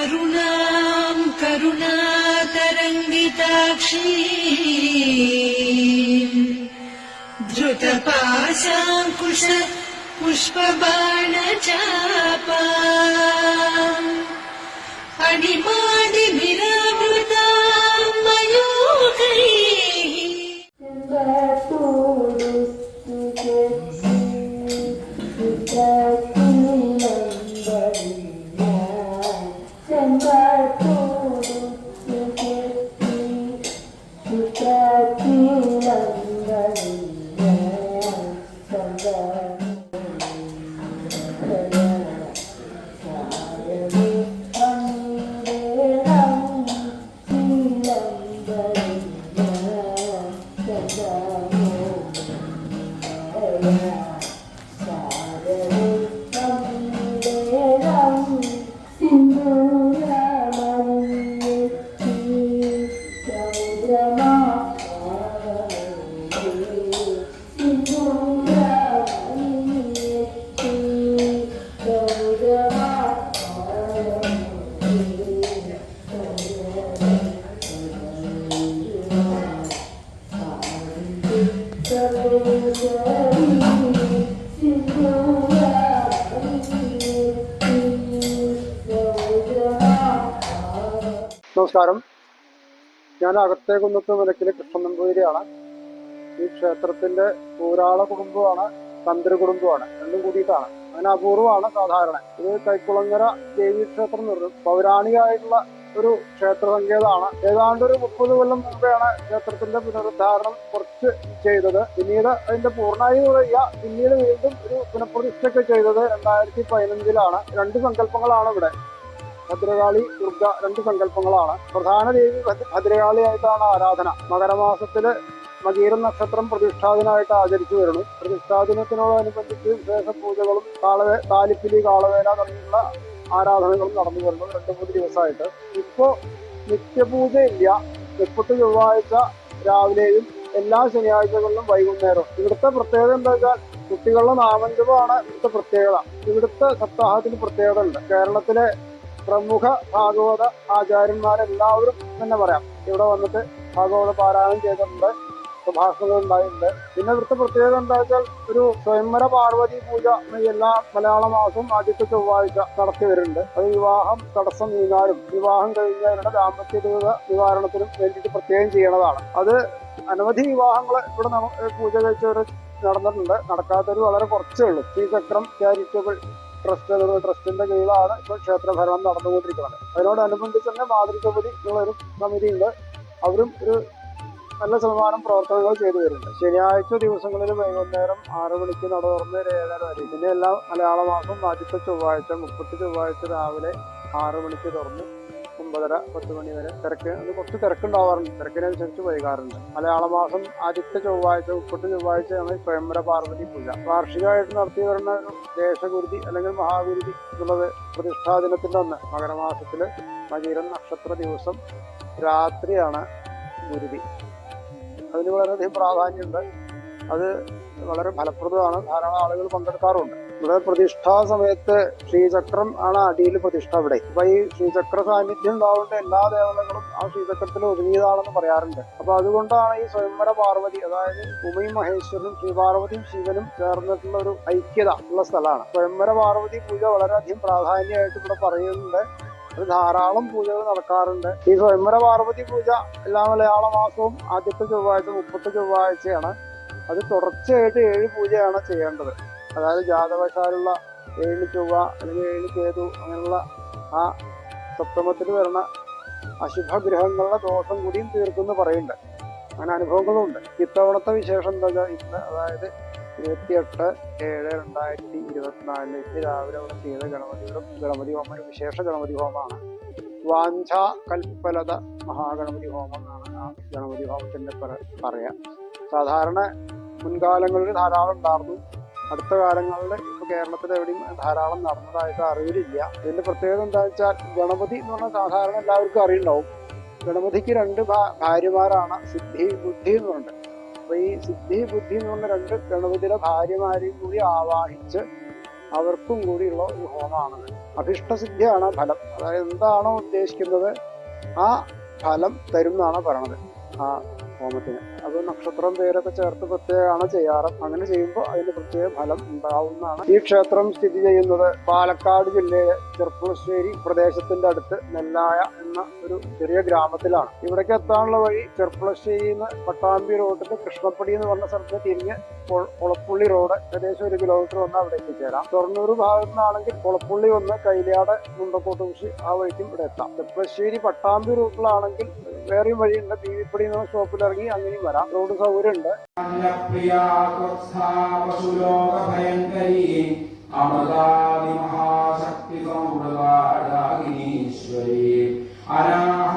अरुणाम् करुणातरङ्गिताक्षी धृतपाशाङ्कुश पुष्पबाणचापा। अणिमादिभिरावृताम् നമസ്കാരം. ഞാൻ അകത്തേകുന്നത്ത് നിലയ്ക്കൽ കൃഷ്ണൻ നമ്പൂതിരിയാണ് ഈ ക്ഷേത്രത്തിന്റെ ഊരാള കുടുംബമാണ് തന്ത്രി കുടുംബമാണ്. രണ്ടും കൂടിയിട്ടാണ്. അങ്ങനെ അപൂർവമാണ് സാധാരണ. ഇത് കൈക്കുളങ്ങര ദേവി ക്ഷേത്രം എന്ന് പറയും. പൗരാണികമായിട്ടുള്ള ഒരു ക്ഷേത്ര സങ്കേതമാണ്. ഏതാണ്ട് ഒരു മുപ്പത് കൊല്ലം മുമ്പെയാണ് ക്ഷേത്രത്തിന്റെ പുനരുദ്ധാരണം കുറച്ച് ചെയ്തത്. പിന്നീട് അതിന്റെ പൂർണായി വയ്യ പിന്നീട് വീണ്ടും ഒരു പുനഃപ്രതിഷ്ഠയൊക്കെ ചെയ്തത് രണ്ടായിരത്തി പതിനഞ്ചിലാണ്. രണ്ട് സങ്കല്പങ്ങളാണ് ഇവിടെ. ഭദ്രകാളി ദുർഗ രണ്ട് സങ്കല്പങ്ങളാണ്. പ്രധാന ദേവി ഭദ്ര- ഭദ്രകാളിയായിട്ടാണ് ആരാധന. മകരമാസത്തിൽ മകീരം നക്ഷത്രം പ്രതിഷ്ഠാദിനായിട്ട് ആചരിച്ചു വരുന്നു. പ്രതിഷ്ഠാദിനത്തിനോടനുബന്ധിച്ച് വിശേഷ പൂജകളും കാളവേ താലിപ്പിലി കാളവേല തുടങ്ങിയുള്ള ആരാധനകളും നടന്നു വരുന്നു രണ്ട് മൂന്ന് ദിവസമായിട്ട്. ഇപ്പോ നിത്യപൂജ ഇല്ല മുപ്പത്ത് ചൊവ്വാഴ്ച രാവിലെയും എല്ലാ ശനിയാഴ്ചകളിലും വൈകുന്നേരവും. ഇവിടുത്തെ പ്രത്യേകത എന്താ വെച്ചാൽ കുട്ടികളുടെ നാമഞ്ജപമാണ് ഇവിടുത്തെ പ്രത്യേകത. ഇവിടുത്തെ സപ്താഹത്തിന് പ്രത്യേകത ഉണ്ട് കേരളത്തിലെ പ്രമുഖ ഭാഗവത ആചാര്യന്മാരെല്ലാവരും തന്നെ പറയാം. ഇവിടെ വന്നിട്ട് ഭാഗവത പാരായണം ചെയ്തിട്ടുണ്ട്. പ്രഭാഷണങ്ങൾ ഉണ്ടായിട്ടുണ്ട് പിന്നെ ഇവിടുത്തെ പ്രത്യേകത എന്താ വെച്ചാൽ ഒരു സ്വയംവര പാർവതി പൂജ എല്ലാ മലയാള മാസവും ആദ്യത്തെ ചൊവ്വാഴ്ച നടത്തി വരുന്നുണ്ട്. അത് വിവാഹം തടസ്സം നീങ്ങാനും വിവാഹം കഴിഞ്ഞവരുടെ ദാമ്പത്യ നിവാരണത്തിനും വേണ്ടിയിട്ട് പ്രത്യേകം ചെയ്യണതാണ്. അത് അനവധി വിവാഹങ്ങൾ ഇവിടെ പൂജ കഴിച്ചവർ നടന്നിട്ടുണ്ട്. നടക്കാത്തവർ വളരെ കുറച്ചേ ഉള്ളൂ. ശ്രീചക്രം ചാരിറ്റബിൾ ട്രസ്റ്റ് എന്നുള്ള ട്രസ്റ്റിന്റെ കീഴിലാണ് ഇപ്പോൾ ക്ഷേത്ര ഭരണം നടന്നുകൊണ്ടിരിക്കുന്നത്. അതിനോടനുബന്ധിച്ച് തന്നെ മാതൃകപതി എന്നുള്ളൊരു സമിതി ഉണ്ട് അവരും ഒരു നല്ല ശതമാനം പ്രവർത്തനങ്ങൾ ചെയ്തു വരുന്നുണ്ട് ശനിയാഴ്ച ദിവസങ്ങളിൽ വൈകുന്നേരം ആറ് മണിക്ക് നട തുറന്ന് ഒരു ഏഴര വരെ. പിന്നെ എല്ലാ മലയാള മാസം ആദ്യത്തെ ചൊവ്വാഴ്ച മുപ്പത്തി ചൊവ്വാഴ്ച രാവിലെ ആറ് മണിക്ക് തുറന്ന് ഒമ്പതര പത്ത് മണി വരെ തിരക്ക്. അത് കുറച്ച് തിരക്കുണ്ടാവാറുണ്ട്. തിരക്കിനനുസരിച്ച് വൈകാറുണ്ട്. മലയാള മാസം ആദ്യത്തെ ചൊവ്വാഴ്ച മുപ്പത്തി ചൊവ്വാഴ്ചയാണ് സ്വയംവര പാർവതി പൂജ. വാർഷികമായിട്ട് നടത്തി വരുന്ന ഒരു ദേശഗുരുതി അല്ലെങ്കിൽ മഹാഗുരുതി എന്നുള്ളത് പ്രതിഷ്ഠാ ദിനത്തിന്റെ ഒന്ന് മകരമാസത്തിൽ മകീരം നക്ഷത്ര ദിവസം രാത്രിയാണ് ഗുരുതി. അതിന് വളരെയധികം പ്രാധാന്യമുണ്ട്. അത് വളരെ ഫലപ്രദമാണ്. ധാരാളം ആളുകൾ പങ്കെടുക്കാറുണ്ട്. ഇവിടെ പ്രതിഷ്ഠാ സമയത്ത് ശ്രീചക്രം ആണ് അടിയിൽ പ്രതിഷ്ഠ ഇവിടെ അപ്പൊ ഈ ശ്രീചക്ര സാന്നിധ്യം ഉണ്ടാവേണ്ട എല്ലാ ദേവതകളും ആ ശ്രീചക്രത്തിൽ ഒതുങ്ങിയതാണെന്ന് പറയാറുണ്ട്. അപ്പൊ അതുകൊണ്ടാണ് ഈ സ്വയംവര പാർവതി അതായത് ഉമയും മഹേശ്വരനും ശ്രീപാർവതിയും ശിവനും ചേർന്നിട്ടുള്ള ഒരു ഐക്യത ഉള്ള സ്ഥലമാണ്. സ്വയംവര പാർവതി പൂജ വളരെയധികം പ്രാധാന്യമായിട്ട് ഇവിടെ പറയുന്നുണ്ട്. അത് ധാരാളം പൂജകൾ നടക്കാറുണ്ട്. ഈ സ്വയംവര പാർവതി പൂജ എല്ലാ മലയാള മാസവും ആദ്യത്തെ ചൊവ്വാഴ്ച മുപ്പത്തെ ചൊവ്വാഴ്ചയാണ്. അത് തുടർച്ചയായിട്ട് ഏഴ് പൂജയാണ് ചെയ്യേണ്ടത്. അതായത് ജാതവശാലുള്ള ഏഴ് ചൊവ്വ അല്ലെങ്കിൽ ഏഴ് കേതു അങ്ങനെയുള്ള ആ സപ്തമത്തിൽ വരുന്ന അശുഭഗ്രഹങ്ങളുടെ ദോഷം കൂടിയും തീർക്കുമെന്ന് പറയുന്നുണ്ട്. അങ്ങനെ അനുഭവങ്ങളുണ്ട്. ഇത്തവണത്തെ വിശേഷം എന്താ വെച്ചാൽ ഇന്ന് അതായത് ഇരുപത്തിയെട്ട് ഏഴ് രണ്ടായിരത്തി ഇരുപത്തിനാലിലേക്ക് രാവിലെ അവിടെ ചെയ്ത ഗണപതിയുടെ ഗണപതി ഹോമം ഒരു വിശേഷ ഗണപതി ഹോമമാണ്. വാഞ്ച കൽപ്പലത മഹാഗണപതി ഹോമം എന്നാണ് ആ ഗണപതി ഹോമത്തിന്റെ പറയുക പറയാ. സാധാരണ മുൻകാലങ്ങളിൽ ധാരാളം ഉണ്ടായിരുന്നു അടുത്ത കാലങ്ങളിൽ ഇപ്പൊ കേരളത്തിൽ എവിടെയും ധാരാളം നടന്നതായിട്ട് അറിവിലില്ല ഇതിന്റെ പ്രത്യേകത എന്താ വെച്ചാൽ ഗണപതി എന്ന് പറഞ്ഞാൽ സാധാരണ എല്ലാവർക്കും അറിയുണ്ടാവും. ഗണപതിക്ക് രണ്ട് ഭാര്യമാരാണ് സിദ്ധി ബുദ്ധി എന്ന് പറയുന്നത് അപ്പൊ ഈ സിദ്ധി ബുദ്ധി എന്ന് പറഞ്ഞ രണ്ട് ഗണപതിയുടെ ഭാര്യമാരെയും കൂടി ആവാഹിച്ച് അവർക്കും കൂടിയുള്ള ഒരു ഹോമമാണത് അഭിഷ്ടസിദ്ധിയാണ് ഫലം. അതായത് എന്താണോ ഉദ്ദേശിക്കുന്നത് ആ ഫലം തരും പറയണത് ആ ഹോമത്തിന്. അത് നക്ഷത്രം പേരൊക്കെ ചേർത്ത് പ്രത്യേകമാണ് ചെയ്യാറ്. അങ്ങനെ ചെയ്യുമ്പോൾ അതിന് പ്രത്യേക ഫലം ഉണ്ടാവുന്നതാണ്. ഈ ക്ഷേത്രം സ്ഥിതി ചെയ്യുന്നത് പാലക്കാട് ജില്ലയിലെ ചെർപ്പുളശ്ശേരി പ്രദേശത്തിന്റെ അടുത്ത് നെല്ലായ എന്ന ഒരു ചെറിയ ഗ്രാമത്തിലാണ്. ഇവിടേക്ക് എത്താനുള്ള വഴി ചെർപ്പുളശ്ശേരി നിന്ന് പട്ടാമ്പി റോഡിൽ കൃഷ്ണപ്പടി എന്ന് പറഞ്ഞ സ്ഥലത്ത് തിരിഞ്ഞ് കുളപ്പുള്ളി റോഡ് ഏകദേശം ഒരു കിലോമീറ്റർ വന്ന് അവിടെ എത്തിച്ചേരാം തൊണ്ണൂറ് ഭാഗത്തു നിന്നാണെങ്കിൽ കൊളപ്പുള്ളി വന്ന് കൈലിയാട് മുണ്ടക്കോട്ട് കുശി ആ വഴിക്കും ഇവിടെ എത്താം. ചെർപ്പുളശ്ശേരി പട്ടാമ്പി റൂട്ടിലാണെങ്കിൽ വേറെയും വഴിയുണ്ട്. ബീവിപ്പടി എന്ന സ്റ്റോപ്പിൽ ഇറങ്ങി അങ്ങനെയും വരാം. റോഡ് സൗകര്യമുണ്ട്. അമൃതാദി മഹാശക്തി സംവൃതാടാകിനീശ്വരീ അനാഹതാദ്യനിലയാ